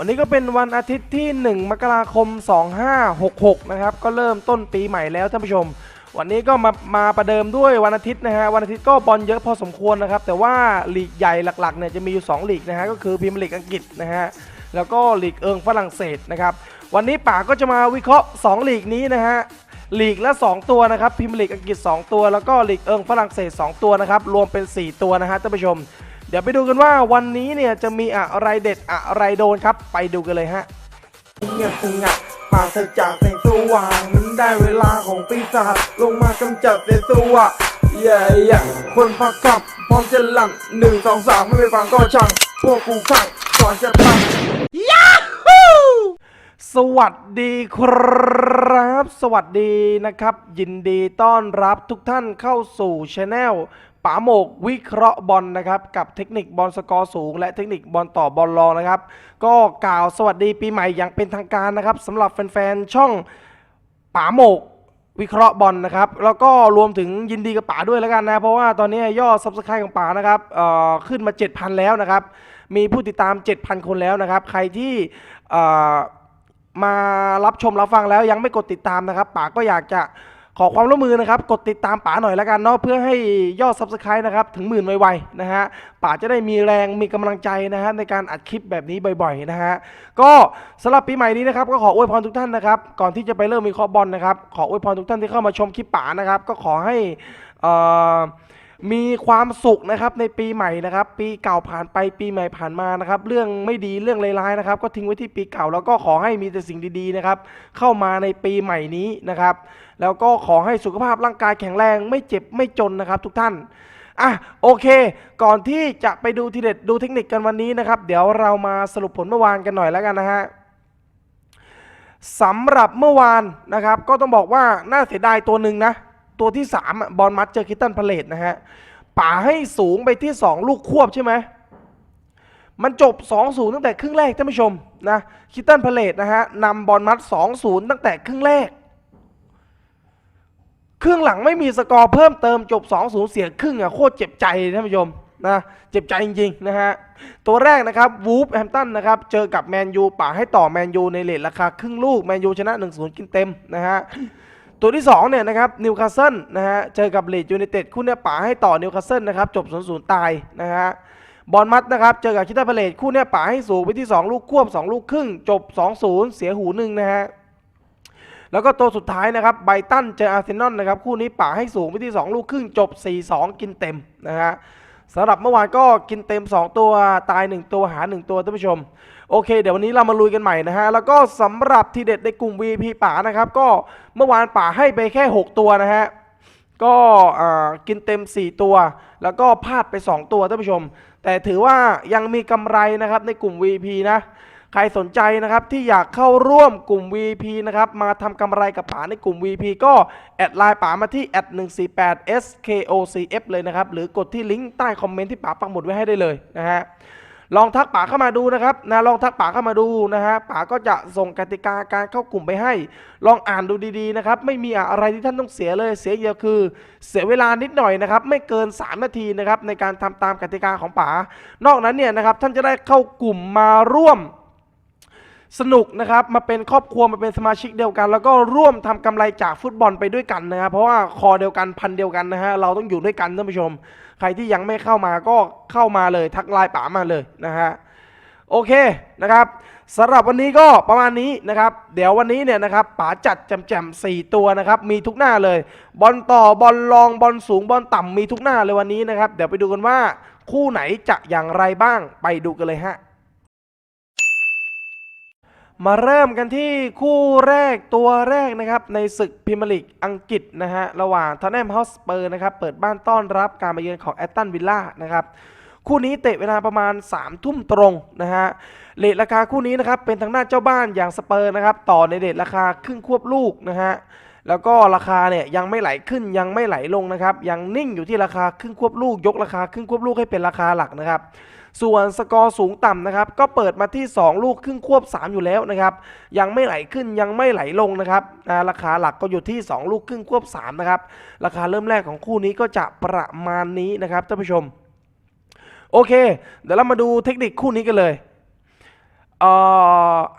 วันนี้ก็เป็นวันอาทิตย์ที่ 1 มกราคม 2566 นะครับ ก็เริ่มต้นปีใหม่แล้วท่านผู้ชม วันนี้ก็มามาประเดิมด้วยวันอาทิตย์นะฮะ วันอาทิตย์ก็บอลเยอะพอสมควรนะครับ แต่ว่าลีกใหญ่หลักๆเนี่ยจะมีอยู่ 2 ลีกนะฮะ ก็คือพรีเมียร์ลีกอังกฤษนะฮะ แล้วก็ลีกเอิงฝรั่งเศสนะครับ วันนี้ป๋าก็จะมาวิเคราะห์ 2 ลีกนี้นะฮะลีกละ 2 ตัวนะครับพรีเมียร์ลีกอังกฤษ 2 ตัว แล้วก็ลีกเอิงฝรั่งเศส 2 ตัวนะครับ รวมเป็น 4 ตัวนะฮะท่านผู้ชม เดี๋ยวไปดูกันว่าวันนี้เนี่ยจะมีอะไรเด็ดอะไรโดนครับ ไปดูกันเลยฮะเงียบสงัดปราศจากแสงสว่างได้เวลาของปีศาจลงมากำจัดเสสวะเย่เย่คนพักกลับพร้อมจะหลังหนึ่งสองสามไม่ไปฟังก็ช่างพวกกูขังก่อนจะตั้งยาฮูสวัสดีครับ สวัสดีนะครับ ยินดีต้อนรับทุกท่านเข้าสู่ช anel ป๋าโมกวิเคราะห์บอลนะครับกับเทคนิคบอลสกอร์สูง และเทคนิคบอลต่อบอลรองนะครับ ก็กล่าวสวัสดีปีใหม่อย่างเป็นทางการนะครับสำหรับแฟนๆช่องป๋าโมกวิเคราะห์บอลนะครับ แล้วก็รวมถึงยินดีกับป๋าด้วยแล้วกันนะ เพราะว่าตอนนี้ยอด subscribe ของป๋านะครับขึ้นมา 7,000 แล้วนะครับ มีผู้ติดตาม 7,000 คนแล้วนะครับ ใครที่มารับชมรับฟังแล้วยังไม่กดติดตามนะครับป๋าก็อยากจะ ขอความร่วมมือนะครับ กดติดตามป๋าหน่อยแล้วกันเนาะเพื่อให้ยอด subscribe นะครับถึงหมื่นไวๆนะฮะป๋าจะได้มีแรงมีกำลังใจนะฮะในการอัดคลิปแบบนี้บ่อยๆนะฮะก็สำหรับปีใหม่นี้นะครับก็ขออวยพรทุกท่านนะครับก่อนที่จะไปเริ่มมีข้อบอลนะครับขออวยพรทุกท่านที่เข้ามาชมคลิปป๋านะครับก็ขอให้อ่อมีความสุขนะครับในปีใหม่นะครับ ปีเก่าผ่านไปปีใหม่ผ่านมานะครับ เรื่องไม่ดีเรื่องร้ายๆนะครับ ก็ทิ้งไว้ที่ปีเก่าแล้วก็ขอให้มีแต่สิ่งดีๆนะครับ เข้ามาในปีใหม่นี้นะครับ แล้วก็ขอให้สุขภาพร่างกายแข็งแรงไม่เจ็บไม่จนนะครับ ทุกท่านอะโอเค ก่อนที่จะไปดูทีเด็ดดูเทคนิคกันวันนี้นะครับ เดี๋ยวเรามาสรุปผลเมื่อวานกันหน่อยแล้วกันนะฮะสำหรับเมื่อวานนะครับ ก็ต้องบอกว่าน่าเสียดายตัวหนึ่งนะ ตัวที่3บอลมัดเจอคิตตันพาเลตนะฮะป่าให้สูงไปที่ 2 ลูกควบใช่ไหมมันจบ 2-0 ตั้งแต่ครึ่งแรกท่านผู้ชมนะคิตตันพาเลตนะฮะนำบอลมัด 2-0 ตั้งแต่ครึ่งแรก ครึ่งหลังไม่มีสกอร์เพิ่มเติมจบ 2-0 เสียครึ่งอะโคตรเจ็บใจท่านผู้ชมนะเจ็บใจจริงๆนะฮะตัวแรกนะครับวูฟแฮมตันนะครับเจอกับแมนยูป่าให้ต่อแมนยูในเลทราคาครึ่งลูกแมนยูชนะ 1-0 กินเต็มนะฮะตัวที่2เนี่ยนะครับนิวคาสเซิลนะฮะเจอกับเลดยูไนเต็ดคู่เนี้ยป่าให้ต่อนิวคาสเซิลนะครับจบ 0-0 ตายนะฮะบอลมัดนะครับเจอกับคิตตันพาเลตคู่เนี้ยป่าให้สูงไปที่ 2 ลูกควบ 2 ลูกครึ่งจบ 2-0 เสียหูหนึ่งนะฮะ แล้วก็ตัวสุดท้ายนะครับไบตันเจออาร์เซนอลนะครับคู่นี้ป่าให้สูงไปที่ 2 ลูกครึ่งจบ 4-2 กินเต็มนะฮะสำหรับเมื่อวานก็กินเต็ม 2 ตัวตาย 1 ตัวหา 1 ตัวท่านผู้ชม โอเค เดี๋ยววันนี้เรามาลุยกันใหม่นะฮะ แล้วก็สำหรับทีเด็ดในกลุ่ม VP ป่านะครับ ก็เมื่อวานป่าให้ไปแค่ 6 ตัวนะฮะ ก็กินเต็ม 4 ตัว แล้วก็พลาดไป 2 ตัวท่านผู้ชม แต่ถือว่ายังมีกำไรนะครับในกลุ่ม VP นะ ใครสนใจนะครับที่อยากเข้าร่วมกลุ่ม VP นะครับมาทำกำไรกับป๋าในกลุ่ม VP ก็แอดไลน์ป๋ามาที่แอด148 skocf เลยนะครับ หรือกดที่ลิงก์ใต้คอมเมนต์ที่ป๋าปักหมุดไว้ให้ได้เลยนะฮะลองทักป๋าเข้ามาดูนะครับนะลองทักป๋าเข้ามาดูนะฮะป๋าก็จะส่งกติกาการเข้ากลุ่มไปให้ ลองอ่านดูดีๆนะครับไม่มีอะไรที่ท่านต้องเสียเลยเสียเดียวคือ เสียเวลานิดหน่อยนะครับไม่เกิน 3 นาทีนะครับในการทำตามกติกาของป๋านอกนั้นเนี่ยนะครับท่านจะได้เข้ากลุ่มมาร่วม สนุกนะครับมาเป็นครอบครัวมาเป็นสมาชิกเดียวกัน แล้วก็ร่วมทำกำไรจากฟุตบอลไปด้วยกันนะครับเพราะว่าคอเดียวกันพันเดียวกันนะฮะเราต้องอยู่ด้วยกันท่านผู้ชม ใครที่ยังไม่เข้ามาก็เข้ามาเลยทักไลน์ป๋ามาเลยนะฮะโอเคนะครับสำหรับวันนี้ก็ประมาณนี้นะครับ เดี๋ยววันนี้เนี่ยนะครับป๋าจัดแจมๆสี่ตัวนะครับ มีทุกหน้าเลย บอลต่อบอลรองบอลสูงบอลต่ำมีทุกหน้าเลยวันนี้นะครับ เดี๋ยวไปดูกันว่าคู่ไหนจะอย่างไรบ้างไปดูกันเลยฮะ มาเริ่มกันที่คู่แรกตัวแรกนะครับ ในศึกพรีเมียร์ลีกอังกฤษนะฮะ ระหว่างทอนแนมฮอสเปอร์นะครับ เปิดบ้านต้อนรับการมาเยือนของแอตตันวิลล่านะครับ คู่นี้เตะเวลาประมาณ 3 ทุ่มตรงนะฮะเลทราคาคู่นี้นะครับ เป็นทางด้านเจ้าบ้านอย่างสเปอร์นะครับ ต่อในเลทราคาครึ่งควบลูกนะฮะแล้วก็ราคาเนี่ยยังไม่ไหลขึ้นยังไม่ไหลลงนะครับ ยังนิ่งอยู่ที่ราคาครึ่งควบลูกยกราคาครึ่งควบลูกให้เป็นราคาหลักนะครับ ส่วนสกอร์สูงต่ำนะครับ ก็เปิดมาที่ 2 ลูกครึ่งควบ 3 อยู่แล้วนะครับ ยังไม่ไหลขึ้นยังไม่ไหลลงนะครับราคาหลักก็อยู่ที่ 2 ลูกครึ่งควบ 3 นะครับ ราคาเริ่มแรกของคู่นี้ก็จะประมาณนี้นะครับท่านผู้ชม โอเค เดี๋ยวเรามาดูเทคนิคคู่นี้กันเลย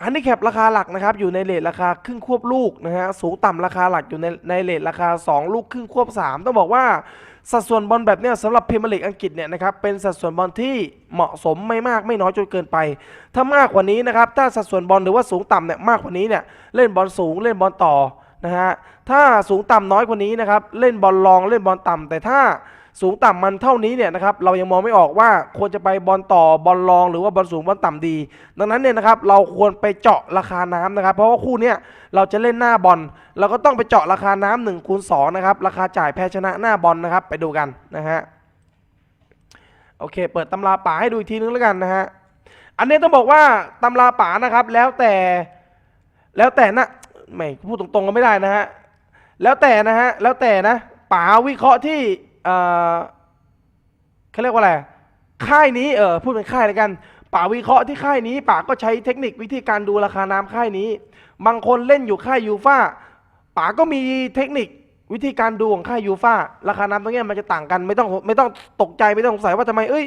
ฮันนี่แคปราคาหลักนะครับอยู่ในเลทราคาครึ่งควบลูกนะฮะสูงต่ำราคาหลักอยู่ในในเลทราคา 2 ลูกครึ่งควบ 3 ต้องบอกว่า สัดส่วนบอลแบบเนี้ยสำหรับพรีเมียร์ลีกอังกฤษเนี่ยนะครับเป็นสัดส่วนบอลที่เหมาะสมไม่มากไม่น้อยจนเกินไป ถ้ามากกว่านี้นะครับถ้าสัดส่วนบอลหรือว่าสูงต่ำเนี่ยมากกว่านี้เนี่ยเล่นบอลสูงเล่นบอลต่อนะฮะถ้าสูงต่ำน้อยกว่านี้นะครับเล่นบอลรองเล่นบอลต่ำแต่ถ้า สูงต่ำมันเท่านี้เนี่ยนะครับเรายังมองไม่ออกว่าควรจะไปบอลต่อบอลรอง หรือว่าบอลสูงบอลต่ำดี ดังนั้นเนี่ยนะครับเราควรไปเจาะราคาน้ำนะครับ เพราะว่าคู่เนี้ยเราจะเล่นหน้าบอลเราก็ต้องไปเจาะราคาน้ำหนึ่งคูณสองนะครับราคาจ่ายแพ้ชนะหน้าบอลนะครับ ไปดูกันนะฮะโอเค เปิดตำราป่าให้ดูอีกทีนึงแล้วกันนะฮะอันนี้ต้องบอกว่าตำราป่านะครับแล้วแต่แล้วแต่นะไม่พูดตรงๆก็ไม่ได้นะฮะแล้วแต่นะฮะแล้วแต่นะป๋าวิเคราะห์ที่ เขาเรียกว่าอะไรค่ายนี้เออพูดเป็นค่ายแล้วกันป่าวิเคราะห์ที่ค่ายนี้ป่าก็ใช้เทคนิควิธีการดูราคาน้ำค่ายนี้ บางคนเล่นอยู่ค่ายยูฟ่าป่าก็มีเทคนิควิธีการดูของค่ายยูฟ่าราคาน้ำตรงนี้มันจะต่างกันไม่ต้องไม่ต้องตกใจไม่ต้องสงสัยว่าทำไมเอ้ย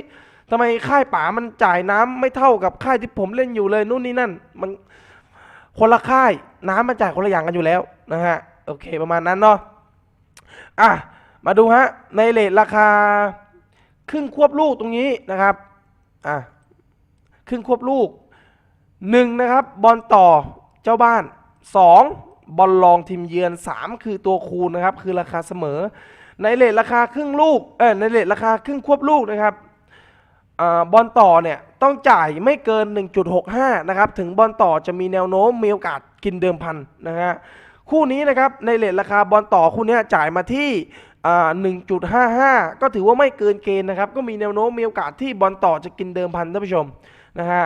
ทำไมค่ายป่ามันจ่ายน้ำไม่เท่ากับค่ายที่ผมเล่นอยู่เลยนู่นนี่นั่น มันคนละค่ายน้ำมันจ่ายคนละอย่างกันอยู่แล้วนะฮะโอเคประมาณนั้นเนาะอะ มาดูฮะในเลทราคาครึ่งควบลูกตรงนี้นะครับอะครึ่งควบลูกหนึ่งนะครับบอลต่อเจ้าบ้านสองบอลรองทีมเยือนสามคือตัวคูณนะครับ คือราคาเสมอ ในเลทราคาครึ่งลูกเออในเลทราคาครึ่งควบลูกนะครับอบอลต่อเนี่ยต้องจ่ายไม่เกิน 1.65 นะครับ ถึงบอลต่อจะมีแนวโน้มมีโอกาสกินเดิมพันนะฮะคู่นี้นะครับในเลทราคาบอลต่อคู่นี้จ่ายมาที่ 1.55 ก็ถือว่าไม่เกินเกณฑ์นะครับ ก็มีแนวโน้มมีโอกาสที่บอลต่อจะกินเดิมพันท่านผู้ชมนะฮะ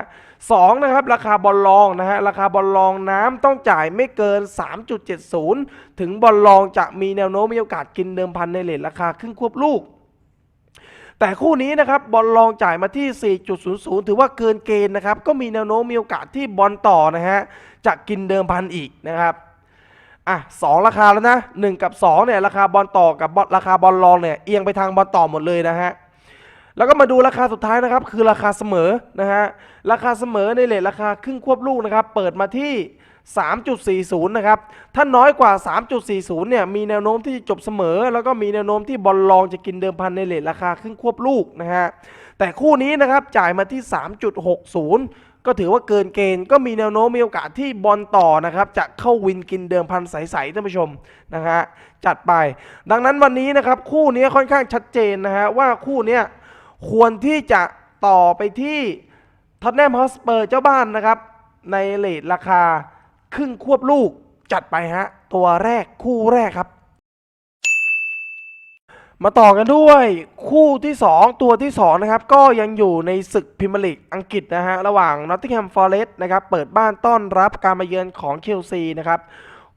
สองนะครับ ราคาบอลรองนะฮะราคาบอลรองน้ำต้องจ่ายไม่เกิน 3.70 ถึงบอลรองจะมีแนวโน้มมีโอกาสกินเดิมพันในเลทราคาครึ่งควบลูก แต่คู่นี้นะครับบอลรองจ่ายมาที่ 4.00 ถือว่าเกินเกณฑ์นะครับ ก็มีแนวโน้มมีโอกาสที่บอลต่อนะฮะจะกินเดิมพันอีกนะครับ อะสองราคาแล้วนะหนึ่งกับสองเนี่ยราคาบอลต่อกับบอลราคาบอลรองเนี่ยเอียงไปทางบอลต่อหมดเลยนะฮะแล้วก็มาดูราคาสุดท้ายนะครับ คือราคาเสมอนะฮะราคาเสมอในเลทราคาครึ่งควบลูกนะครับ เปิดมาที่ 3.40 นะครับ ถ้าน้อยกว่า 3.40 เนี่ยมีแนวโน้มที่จะจบเสมอ แล้วก็มีแนวโน้มที่บอลรองจะกินเดิมพันในเลทราคาครึ่งควบลูกนะฮะแต่คู่นี้นะครับจ่ายมาที่ 3.60 ก็ถือว่าเกินเกณฑ์ก็มีแนวโน้มมีโอกาสที่บอลต่อนะครับจะเข้าวินกินเดิมพันใสๆท่านผู้ชมนะฮะจัดไป ดังนั้นวันนี้นะครับคู่นี้ค่อนข้างชัดเจนนะฮะว่าคู่นี้ควรที่จะต่อไปที่ท็อตแนมฮอสเปอร์เจ้าบ้านนะครับ ในเลทราคาครึ่งควบลูกจัดไปฮะตัวแรกคู่แรกครับ มาต่อกันด้วยคู่ที่ 2 ตัวที่ 2 นะครับ ก็ยังอยู่ในศึกพรีเมียร์ลีกอังกฤษนะฮะ ระหว่าง Nottingham Forest นะครับ เปิดบ้านต้อนรับการมาเยือนของเชลซีนะครับ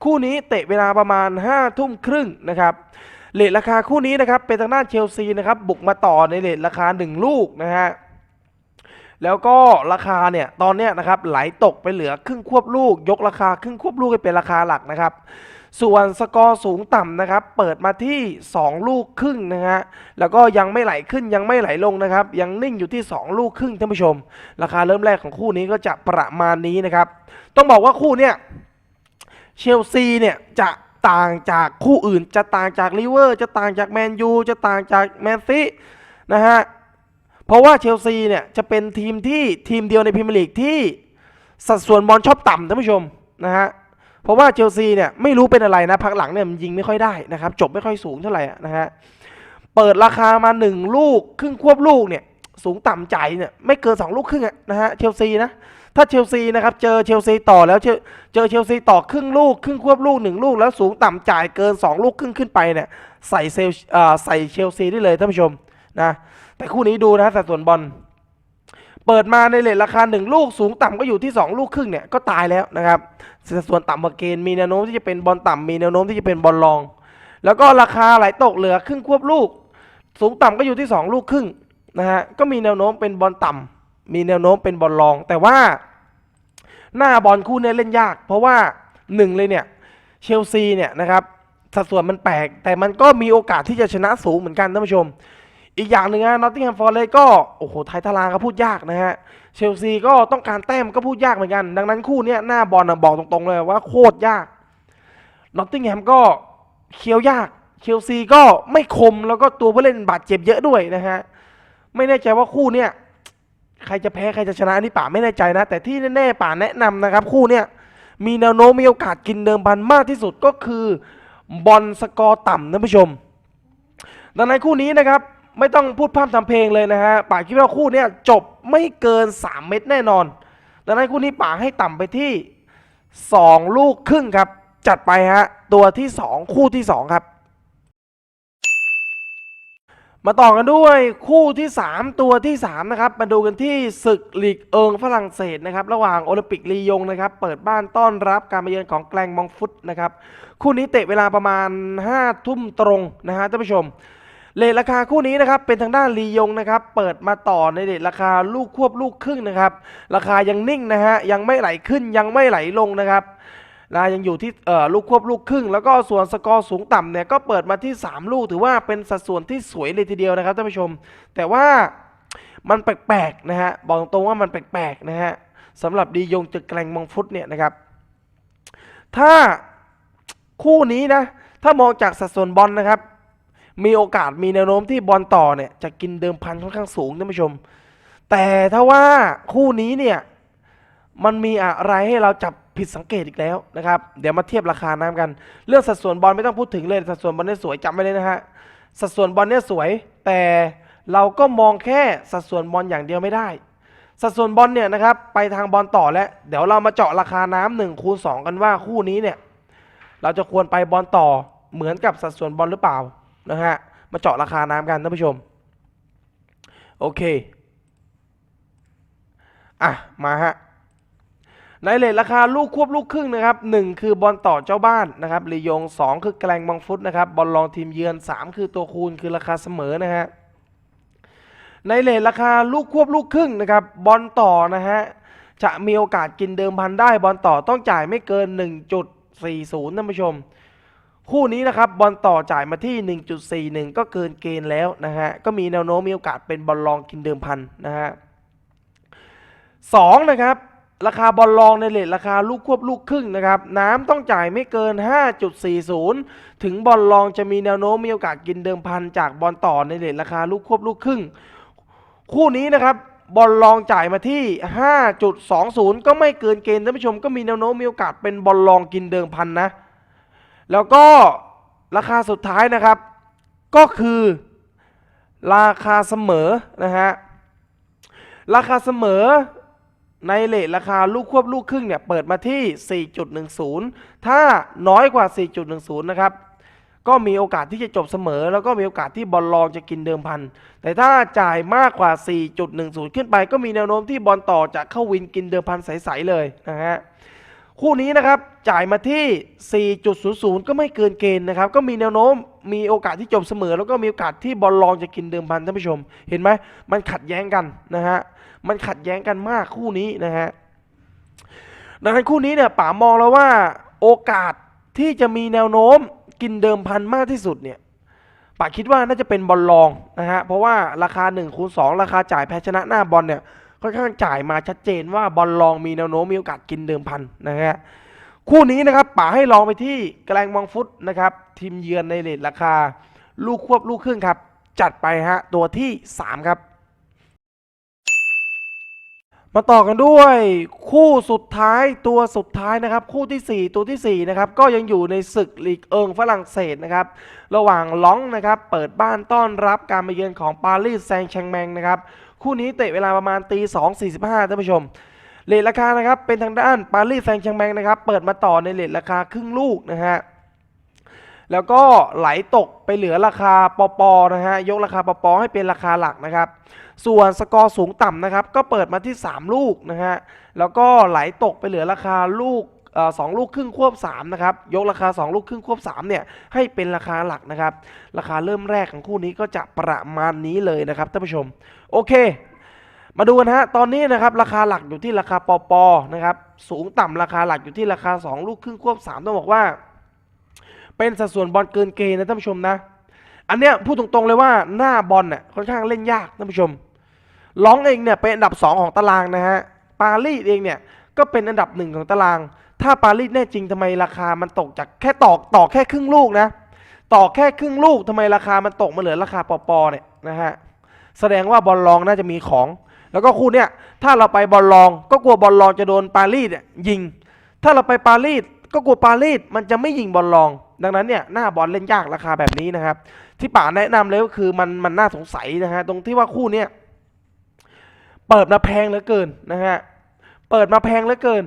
คู่นี้เตะเวลาประมาณ 5 ทุ่มครึ่งนะครับเลทราคาคู่นี้นะครับ เป็นทางด้านเชลซีนะครับ บุกมาต่อในเลทราคา 1 ลูกนะฮะแล้วก็ราคาเนี่ยตอนเนี้ยนะครับไหลตกไปเหลือครึ่งควบลูก ยกราคาครึ่งควบลูกให้เป็นราคาหลักนะครับ ส่วนสกอร์สูงต่ำนะครับ เปิดมาที่ 2 ลูกครึ่งนะฮะ แล้วก็ยังไม่ไหลขึ้นยังไม่ไหลลงนะครับ ยังนิ่งอยู่ที่ 2 ลูกครึ่งท่านผู้ชม ราคาเริ่มแรกของคู่นี้ก็จะประมาณนี้นะครับ ต้องบอกว่าคู่เนี้ยเชลซีเนี่ยจะต่างจากคู่อื่น จะต่างจากลิเวอร์ จะต่างจากแมนยู จะต่างจากแมนซีนะฮะ เพราะว่าเชลซีเนี่ยจะเป็นทีมที่ทีมเดียวในพรีเมียร์ลีกที่สัดส่วนบอลชอบต่ำท่านผู้ชมนะฮะ เพราะว่าเชลซีเนี่ยไม่รู้เป็นอะไรนะพักหลังเนี่ยมันยิงไม่ค่อยได้นะครับจบไม่ค่อยสูงเท่าไหร่นะฮะเปิดราคามา 1 ลูกครึ่งควบลูกเนี่ยสูงต่ำใจเนี่ยไม่เกิน 2 ลูกครึ่งอะนะฮะเชลซีนะถ้าเชลซีนะครับเจอเชลซีต่อแล้วเจอเจอเชลซีต่อครึ่งลูกครึ่งควบลูกหนึ่งลูกแล้วสูงต่ำจ่ายเกิน 2 ลูกครึ่งขึ้นไปเนี่ยใส่เซลใส่เชลซีได้เลยท่านผู้ชมนะแต่คู่นี้ดูนะสัดส่วนบอล เปิดมาในเลทราคาหนึ่งลูกสูงต่ำก็อยู่ที่ 2 ลูกครึ่งเนี่ยก็ตายแล้วนะครับสัดส่วนต่ำกว่าเกณฑ์มีแนวโน้มที่จะเป็นบอลต่ำมีแนวโน้มที่จะเป็นบอลรอง แล้วก็ราคาไหลตกเหลือครึ่งควบลูก สูงต่ำก็อยู่ที่ 2 ลูกครึ่งนะฮะก็มีแนวโน้มเป็นบอลต่ำมีแนวโน้มเป็นบอลรอง แต่ว่า หน้าบอลคู่เนี้เล่นยาก เพราะว่าหนึ่งเลยเนี่ยเชลซีเนี่ยนะครับสัดส่วนมันแปลกแต่มันก็มีโอกาสที่จะชนะสูงเหมือนกันท่านผู้ชม อีกอย่างหนึ่งนะนอตติงแฮมฟอร์เรสก็โอ้โหไทยตารางก็พูดยากนะฮะเชลซีก็ต้องการแต้มก็พูดยากเหมือนกัน ดังนั้นคู่นี้หน้าบอลนะบอกตรงๆเลยว่าโคตรยากนอตติงแฮมก็เคี้ยวยากเชลซีก็ไม่คมแล้วก็ตัวผู้เล่นบาดเจ็บเยอะด้วยนะฮะไม่แน่ใจว่าคู่เนี้ยใครจะแพ้ใครจะชนะอันนี่ป่าไม่แน่ใจนะ แต่ที่แน่ๆป่าแนะนำนะครับ คู่เนี้ยมีแนวโน้มมีโอกาสกินเดิมพันมากที่สุดก็คือบอลสกอร์ต่ำท่านผู้ชม ดังนั้นคู่นี้นะครับ ไม่ต้องพูดพร่ำทำเพลงเลยนะฮะป่าคิดว่าคู่เนี้ยจบไม่เกิน 3 เม็ดแน่นอน ดังนั้นคู่นี้ป่าให้ต่ำไปที่ 2 ลูกครึ่งครับ จัดไปฮะ ตัวที่ 2 คู่ที่ 2 ครับ มาต่อกันด้วยคู่ที่ 3 ตัวที่ 3 นะครับ มาดูกันที่ศึกลีกเอิงฝรั่งเศสนะครับ ระหว่างโอลิมปิกลียงนะครับ เปิดบ้านต้อนรับการมาเยือนของแกลงมองฟุตนะครับ คู่นี้เตะเวลาประมาณ5ทุ่มตรงนะฮะท่านผู้ชม เลทราคาคู่นี้นะครับเป็นทางด้านลียงนะครับเปิดมาต่อในเลทราคาลูกควบลูกครึ่งนะครับราคายังนิ่งนะฮะยังไม่ไหลขึ้นยังไม่ไหลลงนะครับนะยังอยู่ที่เอ่อลูกควบลูกครึ่ง แล้วก็ส่วนสกอร์สูงต่ำเนี่ยก็เปิดมาที่ 3 ลูกถือว่าเป็นสัดส่วนที่สวยเลยทีเดียวนะครับท่านผู้ชม แต่ว่ามันแปลกๆนะฮะบอกตรงๆว่ามันแปลกๆนะฮะสำหรับดียงจอแกลงมองฟุตเนี่ยนะครับ ถ้าคู่นี้นะถ้ามองจากสัดส่วนบอลนะครับ มีโอกาสมีแนวโน้มที่บอลต่อเนี่ยจะกินเดิมพันค่อนข้างสูงท่านผู้ชม แต่ถ้าว่าคู่นี้เนี่ยมันมีอะไรให้เราจับผิดสังเกตอีกแล้วนะครับ เดี๋ยวมาเทียบราคาน้ำกัน เรื่องสัดส่วนบอลไม่ต้องพูดถึงเลยสัดส่วนบอลเนี่ยสวยจำไว้เลยนะฮะสัดส่วนบอลเนี่ยสวย แต่เราก็มองแค่สัดส่วนบอลอย่างเดียวไม่ได้ สัดส่วนบอลเนี่ยนะครับไปทางบอลต่อแล้ว เดี๋ยวเรามาเจาะราคาน้ำหนึ่งคูณสองกันว่าคู่นี้เนี่ยเราจะควรไปบอลต่อเหมือนกับสัดส่วนบอลหรือเปล่า นะฮะ มาเจาะราคาน้ำกันท่านผู้ชม โอเค อะ มาฮะในเลทราคาลูกควบลูกครึ่งนะครับหนึ่งคือบอลต่อเจ้าบ้านนะครับลียงสองคือแกลงบางฟุตนะครับบอลรองทีมเยือนสามคือตัวคูณคือราคาเสมอนะฮะในเลทราคาลูกควบลูกครึ่งนะครับบอลต่อนะฮะจะมีโอกาสกินเดิมพันได้บอลต่อต้องจ่ายไม่เกิน 1.40ท่านผู้ชม คู่นี้นะครับบอลต่อจ่ายมาที่ 1.41 ก็เกินเกณฑ์แล้วนะฮะ ก็มีแนวโน้มมีโอกาสเป็นบอลลองกินเดิมพันนะฮะสองนะครับ ราคาบอลลองในเลทราคาลูกควบลูกครึ่งนะครับ น้ำต้องจ่ายไม่เกิน 5.40 ถึงบอลลองจะมีแนวโน้มมีโอกาสกินเดิมพัน จากบอลต่อในเลทราคาลูกควบลูกครึ่ง คู่นี้นะครับบอลลองจ่ายมาที่ 5.20 ก็ไม่เกินเกณฑ์ท่านผู้ชมก็มีแนวโน้มมีโอกาสเป็นบอลลองกินเดิมพันนะ แล้วก็ราคาสุดท้ายนะครับ ก็คือราคาเสมอนะฮะราคาเสมอในเลทราคาลูกควบลูกครึ่งเนี่ยเปิดมาที่ 4.10 ถ้าน้อยกว่า 4.10 นะครับ ก็มีโอกาสที่จะจบเสมอ แล้วก็มีโอกาสที่บอลลองจะกินเดิมพัน แต่ถ้าจ่ายมากกว่า 4.10 ขึ้นไป ก็มีแนวโน้มที่บอลต่อจะเข้าวินกินเดิมพันใสๆเลยนะฮะ คู่นี้นะครับจ่ายมาที่ 4.00 ก็ไม่เกินเกณฑ์นะครับ ก็มีแนวโน้มมีโอกาสที่จบเสมอ แล้วก็มีโอกาสที่บอลลองจะกินเดิมพันท่านผู้ชม เห็นไหมมันขัดแย้งกันนะฮะมันขัดแย้งกันมากคู่นี้นะฮะดังนั้นคู่นี้เนี่ยป๋ามองแล้วว่าโอกาสที่จะมีแนวโน้มกินเดิมพันมากที่สุดเนี่ยป๋าคิดว่าน่าจะเป็นบอลลองนะฮะเพราะว่าราคา1คูณ2ราคาจ่ายแพ้ชนะหน้าบอลเนี่ย ค่อนข้างจ่ายมาชัดเจนว่าบอลลองมีแนวโน้มมีโอกาสกินเดิมพันนะฮะคู่นี้นะครับป๋าให้ลองไปที่แกลงมองฟุตนะครับทีมเยือนในเลทราคา ลูกควบลูกครึ่งครับ จัดไปฮะตัวที่ 3 ครับ มาต่อกันด้วย คู่สุดท้ายตัวสุดท้ายนะครับ คู่ทีสี่4 ตัวทีสี่ 4 นะครับ ก็ยังอยู่ในศึกลีกเอิงฝรั่งเศสนะครับ ระหว่างล้องนะครับ เปิดบ้านต้อนรับการมาเยือนของปารีสแซงต์แชงแมงนะครับ คู่นี้เตะเวลาประมาณตีสองสี่สิบห้าท่านผู้ชมเลทราคานะครับเป็นทางด้านปารีสแซงต์แชงแมงนะครับเปิดมาต่อในเลทราคาครึ่งลูกนะฮะแล้วก็ไหลตกไปเหลือราคาปปนะฮะยกราคาปปให้เป็นราคาหลักนะครับ ส่วนสกอร์สูงต่ำนะครับ ก็เปิดมาที่ 3 ลูกนะฮะแล้วก็ไหลตกไปเหลือราคาลูก สองลูกครึ่งควบ3นะครับยกราคา 2 ลูกครึ่งควบ3เนี่ยให้เป็นราคาหลักนะครับ ราคาเริ่มแรกของคู่นี้ก็จะประมาณนี้เลยนะครับท่านผู้ชม โอเค มาดูกันฮะตอนนี้นะครับราคาหลักอยู่ที่ราคาปปนะครับสูงต่ำราคาหลักอยู่ที่ราคา 2 ลูกครึ่งควบ3ต้องบอกว่า เป็นสัดส่วนบอลเกินเกณฑ์นะท่านผู้ชมนะ อันเนี้ยพูดตรงๆเลยว่าหน้าบอลเนี่ยค่อนข้างเล่นยากท่านผู้ชมร้องเองเนี่ยเป็นอันดับ 2 ของตารางนะฮะปารีสเองเนี่ยก็เป็นอันดับหนึ่งของตาราง ถ้าปารีสแน่จริงทำไมราคามันตกจากแค่ตอกต่อแค่ครึ่งลูกนะต่อแค่ครึ่งลูกทำไมราคามันตกมาเหลือราคาปอปอเนี่ยนะฮะแสดงว่าบอลรองน่าจะมีของ แล้วก็คู่เนี้ยถ้าเราไปบอลรองก็กลัวบอลรองจะโดนปารีสเนี่ยยิง ถ้าเราไปปารีสก็กลัวปารีสมันจะไม่ยิงบอลรอง ดังนั้นเนี่ยหน้าบอลเล่นยากราคาแบบนี้นะครับ ที่ป่าแนะนำเลยก็คือมันมันน่าสงสัยนะฮะตรงที่ว่าคู่เนี้ยเปิดมาแพงเหลือเกินนะฮะเปิดมาแพงเหลือเกิน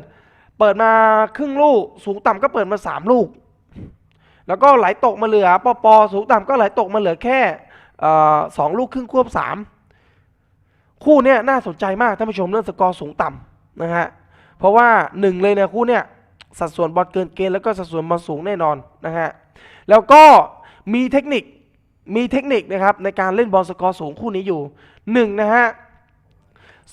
เปิดมาครึ่งลูก สูงต่ำก็เปิดมาสามลูก แล้วก็ไหลตกมาเหลือปอปอสูงต่ำก็ไหลตกมาเหลือแค่สองลูกครึ่งควบสามคู่เนี้ยน่าสนใจมากท่านผู้ชมเรื่องสกอร์สูงต่ำนะฮะเพราะว่าหนึ่งเลยเนี่ยคู่เนี้ยสัดส่วนบอลเกินเกณฑ์แล้วก็สัดส่วนบอลสูงแน่นอนนะฮะแล้วก็มีเทคนิคมีเทคนิคนะครับในการเล่นบอลสกอร์สูงคู่นี้อยู่หนึ่งนะฮะ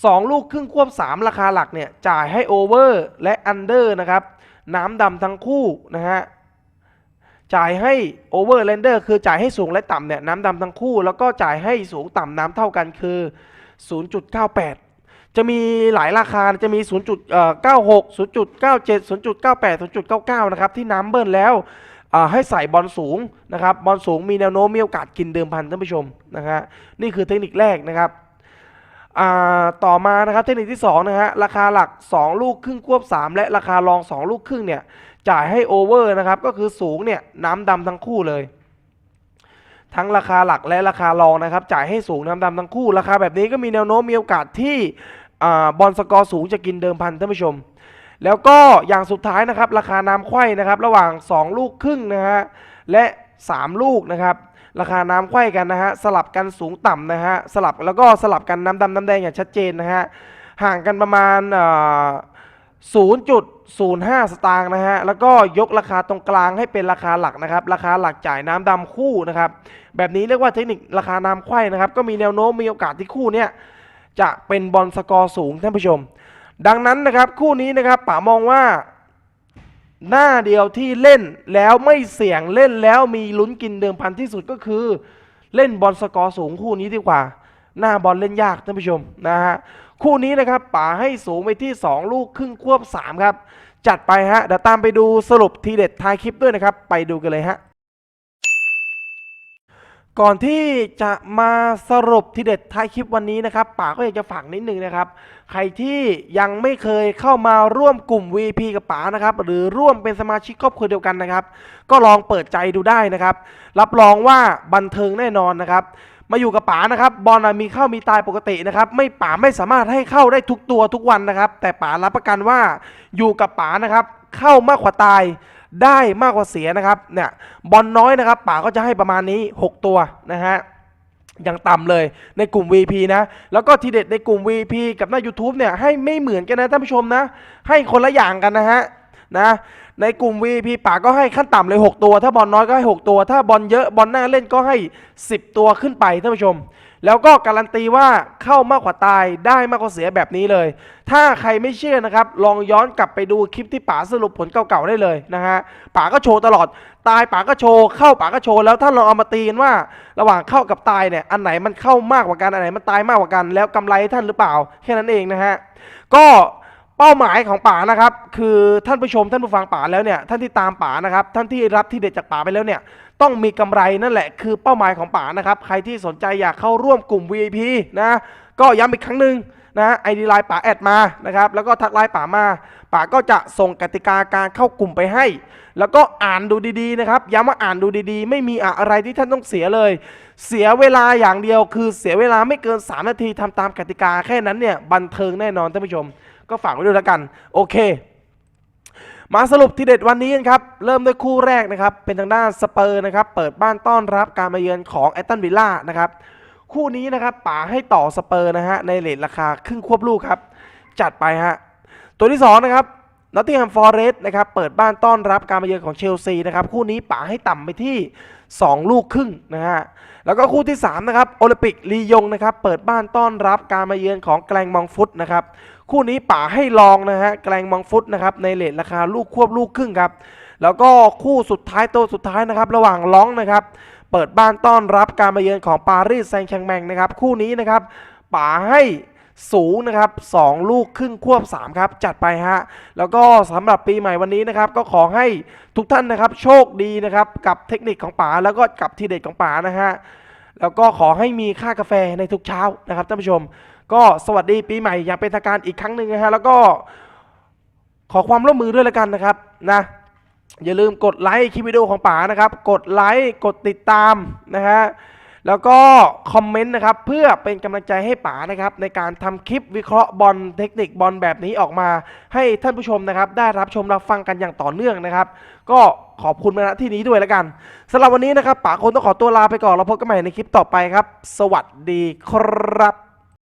สองลูกครึ่งควบสามราคาหลักเนี่ยจ่ายให้โอเวอร์และอันเดอร์นะครับน้ำดำทั้งคู่นะฮะจ่ายให้โอเวอร์เลนเดอร์คือจ่ายให้สูงและต่ำเนี่ยน้ำดำทั้งคู่ แล้วก็จ่ายให้สูงต่ำน้ำเท่ากันคือ 0.98 จะมีหลายราคาจะมี 0.96 0.97 0.98 0.99 นะครับที่น้ำเบิ้ลแล้วให้ใส่บอลสูงนะครับบอลสูงมีแนวโน้มมีโอกาสกินเดิมพันท่านผู้ชมนะฮะนี่คือเทคนิคแรกนะครับ ต่อมานะครับเทคนิคที่2นะฮะราคาหลัก 2 ลูกครึ่งควบ 3 และราคารอง 2 ลูกครึ่งเนี่ยจ่ายให้โอเวอร์นะครับก็คือสูงเนี่ยน้ำดำทั้งคู่เลย ทั้งราคาหลักและราคารองนะครับจ่ายให้สูงน้ำดำทั้งคู่ ราคาแบบนี้ก็มีแนวโน้มมีโอกาสที่บอลสกอร์สูงจะกินเดิมพันท่านผู้ชม แล้วก็อย่างสุดท้ายนะครับราคาน้ำไขว้นะครับระหว่าง 2 ลูกครึ่งนะฮะและ 3 ลูกนะครับ ราคาน้ำไขว้กันนะฮะสลับกันสูงต่ำนะฮะสลับแล้วก็สลับกันน้ำดำน้ำแดงอย่างชัดเจนนะฮะห่างกันประมาณ0.05 สตางค์นะฮะแล้วก็ยกราคาตรงกลางให้เป็นราคาหลักนะครับราคาหลักจ่ายน้ำดำคู่นะครับแบบนี้เรียกว่าเทคนิคราคาน้ำไขว้นะครับก็มีแนวโน้มมีโอกาสที่คู่เนี้ยจะเป็นบอลสกอร์สูงท่านผู้ชม ดังนั้นนะครับคู่นี้นะครับป๋ามองว่า หน้าเดียวที่เล่นแล้วไม่เสี่ยงเล่นแล้วมีลุ้นกินเดิมพันที่สุดก็คือ เล่นบอลสกอร์สูงคู่นี้ดีกว่า หน้าบอลเล่นยากท่านผู้ชมนะฮะคู่นี้นะครับป๋าให้สูงไปที่ 2 ลูกครึ่งควบ 3 ครับ จัดไปฮะเดี๋ยวตามไปดูสรุปทีเด็ดท้ายคลิปด้วยนะครับ ไปดูกันเลยฮะ ก่อนที่จะมาสรุปทีเด็ดท้ายคลิปวันนี้นะครับป๋าก็อยากจะฝากนิดนึงนะครับ ใครที่ยังไม่เคยเข้ามาร่วมกลุ่ม VP กับป๋านะครับ หรือร่วมเป็นสมาชิกครอบครัวเดียวกันนะครับ ก็ลองเปิดใจดูได้นะครับ รับรองว่าบันเทิงแน่นอนนะครับ มาอยู่กับป๋านะครับบอลมีเข้ามีตายปกตินะครับ ไม่ป๋าไม่สามารถให้เข้าได้ทุกตัวทุกวันนะครับ แต่ป๋ารับประกันว่าอยู่กับป๋านะครับ เข้ามากกว่าตาย ได้มากกว่าเสียนะครับเนี่ยบอลน้อยนะครับป๋าก็จะให้ประมาณนี้ 6 ตัวนะฮะอย่างต่ำเลยในกลุ่ม VP นะ แล้วก็ทีเด็ดในกลุ่ม VP กับหน้า YouTube เนี่ยให้ไม่เหมือนกันนะท่านผู้ชมนะ ให้คนละอย่างกันนะฮะนะในกลุ่ม VP ป่าก็ให้ขั้นต่ำเลย 6 ตัว ถ้าบอลน้อยก็ให้ 6 ตัว ถ้าบอลเยอะบอลหน้าเล่นก็ให้ 10 ตัวขึ้นไปท่านผู้ชม แล้วก็การันตีว่าเข้ามากกว่าตายได้มากกว่าเสียแบบนี้เลย ถ้าใครไม่เชื่อนะครับ ลองย้อนกลับไปดูคลิปที่ป๋าสรุปผลเก่าๆได้เลยนะฮะป๋าก็โชว์ตลอด ตายป๋าก็โชว์เข้าป๋าก็โชว์แล้วถ้าลองเอามาตีกันว่า ระหว่างเข้ากับตายเนี่ยอันไหนมันเข้ามากกว่ากันอันไหนมันตายมากกว่ากัน แล้วกำไรท่านหรือเปล่าแค่นั้นเองนะฮะก็ เป้าหมายของป๋านะครับคือท่านผู้ชมท่านผู้ฟังป๋าแล้วเนี่ยท่านที่ตามป๋านะครับท่านที่รับที่เด็ดจากป๋าไปแล้วเนี่ยต้องมีกำไรนั่นแหละคือเป้าหมายของป๋านะครับใครที่สนใจอยากเข้าร่วมกลุ่ม VIP นะก็ย้ำอีกครั้งหนึ่งนะไอดีไลน์ป๋าแอดมานะครับแล้วก็ทักไลน์ป๋ามาป๋าก็จะส่งกติกาการเข้ากลุ่มไปให้ แล้วก็อ่านดูดีๆนะครับย้ำว่าอ่านดูดีๆ ไม่มีอะไรที่ท่านต้องเสียเลย เสียเวลาอย่างเดียวคือเสียเวลาไม่เกิน 3 นาทีทำตามกติกาแค่นั้นเนี่ยบันเทิงแน่นอนท่านผู้ชม ก็ฝากไว้ด้วยแล้วกัน โอเค มาสรุปทีเด็ดวันนี้กันครับ เริ่มด้วยคู่แรกนะครับ เป็นทางด้านสเปอร์นะครับ เปิดบ้านต้อนรับการมาเยือนของแอตตันวิลล่านะครับ คู่นี้นะครับป๋าให้ต่อสเปอร์นะฮะในเลทราคาครึ่งควบลูกครับ จัดไปฮะ ตัวที่2นะครับนอตติงแฮมฟอร์เรสต์นะครับ เปิดบ้านต้อนรับการมาเยือนของเชลซีนะครับ คู่นี้ป๋าให้ต่ำไปที่ 2 ลูกครึ่งนะฮะแล้วก็คู่ที่ 3 นะครับโอลิมปิกลียงนะครับเปิดบ้านต้อนรับการมาเยือนของแกลงมองฟุตนะครับคู่นี้ป๋าให้ลองนะฮะแกลงมองฟุตนะครับในเลทราคาลูกควบลูกครึ่งครับแล้วก็คู่สุดท้ายโตสุดท้ายนะครับระหว่างล้องนะครับเปิดบ้านต้อนรับการมาเยือนของปารีสแซงต์แชร์กแมงนะครับคู่นี้นะครับป๋าให้ สูงนะครับ2ลูกครึ่งควบ 3 ครับ จัดไปฮะ แล้วก็สำหรับปีใหม่วันนี้นะครับ ก็ขอให้ทุกท่านนะครับโชคดีนะครับ กับเทคนิคของป๋าแล้วก็กับทีเด็ดของป๋านะฮะ แล้วก็ขอให้มีค่ากาแฟในทุกเช้านะครับท่านผู้ชม ก็สวัสดีปีใหม่อย่างเป็นทางการอีกครั้งหนึ่งนะฮะแล้วก็ขอความร่วมมือด้วยแล้วกันนะครับนะอย่าลืมกดไลค์คลิปวิดีโอของป๋านะครับ กดไลค์กดติดตามนะฮะ แล้วก็คอมเมนต์นะครับเพื่อเป็นกำลังใจให้ป๋านะครับในการทำคลิปวิเคราะห์บอลเทคนิคบอลแบบนี้ออกมา ให้ท่านผู้ชมนะครับได้รับชมรับฟังกันอย่างต่อเนื่องนะครับ ก็ขอบคุณมาณที่นี้ด้วยแล้วกันสำหรับวันนี้นะครับป๋าคนต้องขอตัวลาไปก่อนแล้วพบกันใหม่ในคลิปต่อไปครับ สวัสดีครับ